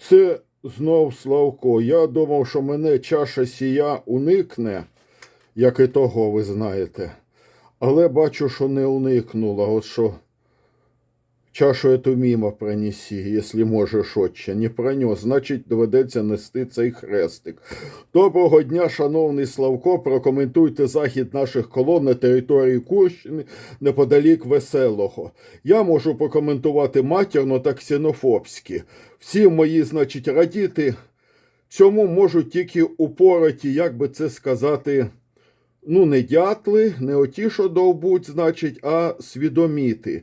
Це знов Славко. Я думав, що мене чаша сія уникне, як і того, ви знаєте. Але бачу, що не уникнула. От що чашу эту мимо пронеси, якщо можеш, отче. Не пронес, значить доведеться нести цей хрестик. Доброго дня, шановний Славко. Прокоментуйте захід наших колон на території Курщини неподалік Веселого. Я можу прокоментувати матірно та ксенофобськи. Всі мої, значить, радіти цьому можуть тільки упораті, як би це сказати, ну, не дятли, не оті, що довбуть, значить, а свідоміти.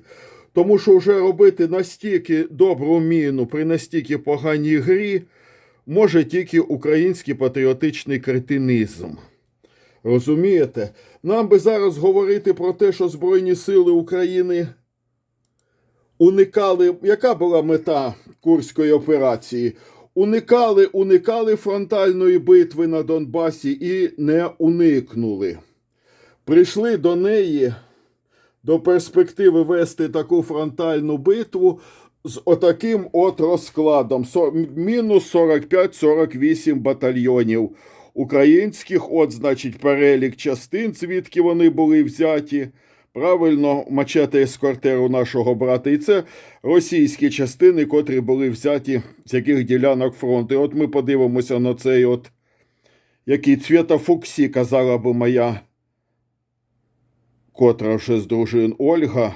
Тому що вже робити настільки добру міну при настільки поганій грі може тільки український патріотичний кретинізм. Розумієте? Нам би зараз говорити про те, що Збройні Сили України уникали. Яка була мета Курської операції? Уникали, уникали фронтальної битви на Донбасі і не уникнули. Прийшли до неї до перспективи вести таку фронтальну битву з отаким от розкладом: мінус 45-48 батальйонів українських, от, значить, перелік частин, звідки вони були взяті. Правильно, мачете ескортеру нашого брата. І це російські частини, котрі були взяті з яких ділянок фронту. І от ми подивимося на цей от, який цвіта Фуксі, казала би моя котра вже з дружин Ольга,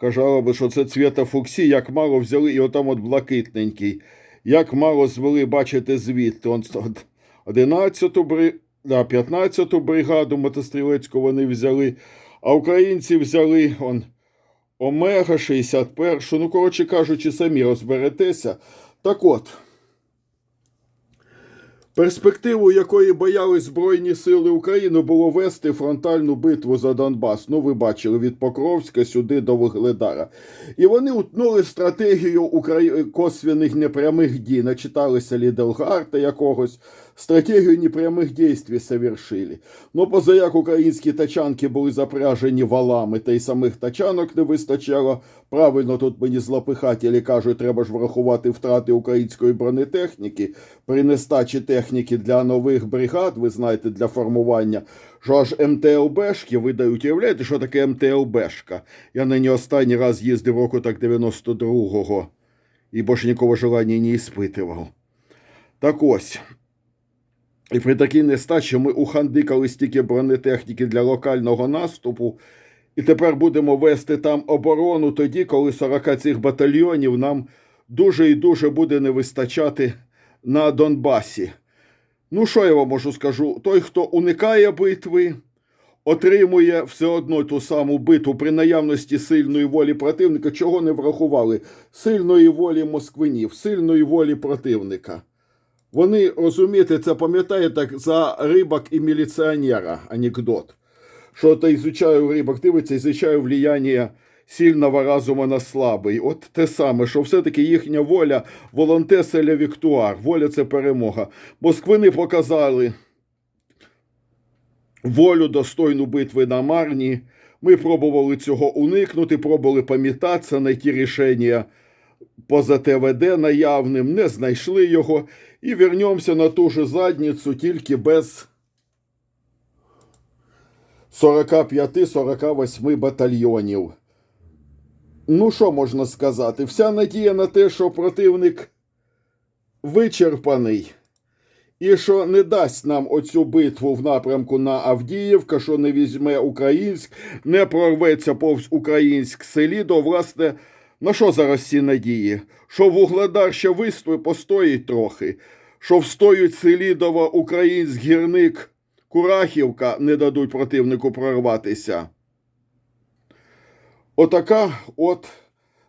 казала би, що це цвіта Фуксі, як мало взяли, і отам от блакитненький. Як мало звели, бачите, звідти. Он 11-ту бри... да, 15-ту бригаду мотострілецьку вони взяли, а українці взяли он, Омега 61. Ну, коротше кажучи, самі розберетеся. Так от. Перспективу якої боялись Збройні Сили України було вести фронтальну битву за Донбас. Ну, ви бачили, від Покровська сюди до Вугледара. І вони утнули стратегію Украї... косвяних непрямих дій. Начиталися Ліделгарта якогось. Стратегію непрямих дій совершили. Ну, поза як українські тачанки були запряжені валами, та й самих тачанок не вистачало. Правильно тут мені злопихателі кажуть, треба ж врахувати втрати української бронетехніки при нестачі техніки для нових бригад, ви знаєте, для формування. Що аж МТЛБшки видають, уявляєте, що таке МТЛБшка? Я на ній останній раз їздив року так 92-го і більше нікого желання не іспитував. Так ось. І при такій нестачі ми ухандикали стільки бронетехніки для локального наступу, і тепер будемо вести там оборону тоді, коли 40 цих батальйонів нам дуже і дуже буде не вистачати на Донбасі. Ну, що я вам можу скажу? Той, хто уникає битви, отримує все одно ту саму битву при наявності сильної волі противника, чого не врахували? Сильної волі москвинів, сильної волі противника. Вони, розумієте, це пам'ятає так за рибок і міліціонера анекдот. Що то ізучаю рибок, дивиться, ізучаю влияння сильного разуму на слабий. От те саме, що все-таки їхня воля волонтеселя віктуар. Воля це перемога. Москвини показали волю достойну битви на Марні. Ми пробували цього уникнути, пробували пам'ятатися, знайти рішення поза ТВД наявним, не знайшли його і вернемося на ту же задницю, тільки без 45-48 батальйонів. Ну, що можна сказати? Вся надія на те, що противник вичерпаний. І що не дасть нам оцю битву в напрямку на Авдіївка, що не візьме Українськ, не прорветься повз Українськ селі, то, власне, на що зараз ці надії? Що Вугледар ще вистує, постоїть трохи, що встоють Селідова, Українськ, Гірник, Курахівка не дадуть противнику прорватися. Отака от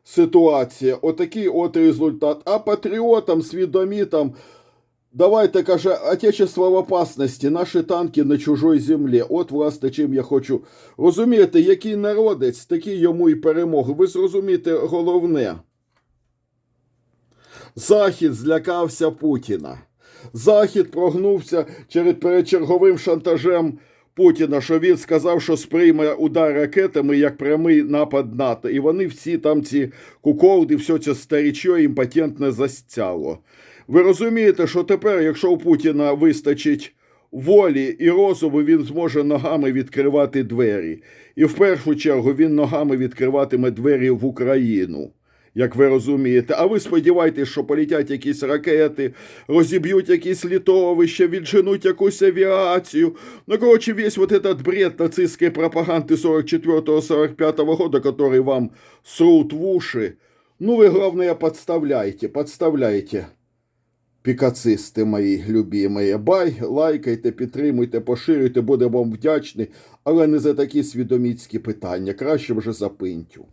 ситуація, отакий от результат. А патріотам, свідомітам, давайте, каже, Отечество в опасності, наші танки на чужой землі. От, власне, чим я хочу. Розумієте, який народець, такі йому і перемоги. Ви зрозумієте головне. Захід злякався Путіна. Захід прогнувся перед черговим шантажем Путіна, що він сказав, що сприйме удар ракетами як прямий напад НАТО. І вони всі там ці куколди, все це старічо імпотентне застяло. Ви розумієте, що тепер, якщо у Путіна вистачить волі і розуму, він зможе ногами відкривати двері. І в першу чергу він ногами відкриватиме двері в Україну. Як ви розумієте, а ви сподіваєтесь, що полетять якісь ракети, розіб'ють якісь літовища, відженуть якусь авіацію. Ну, короче, весь вот этот бред нацистской пропаганды 44-45 года, который вам срут в уши, ну вы, главное, подставляйте, подставляйте. Пікацисти мої любімі. Бай, лайкайте, підтримуйте, поширюйте, буде вам вдячний, але не за такі свідоміцькі питання. Краще вже за пинтю.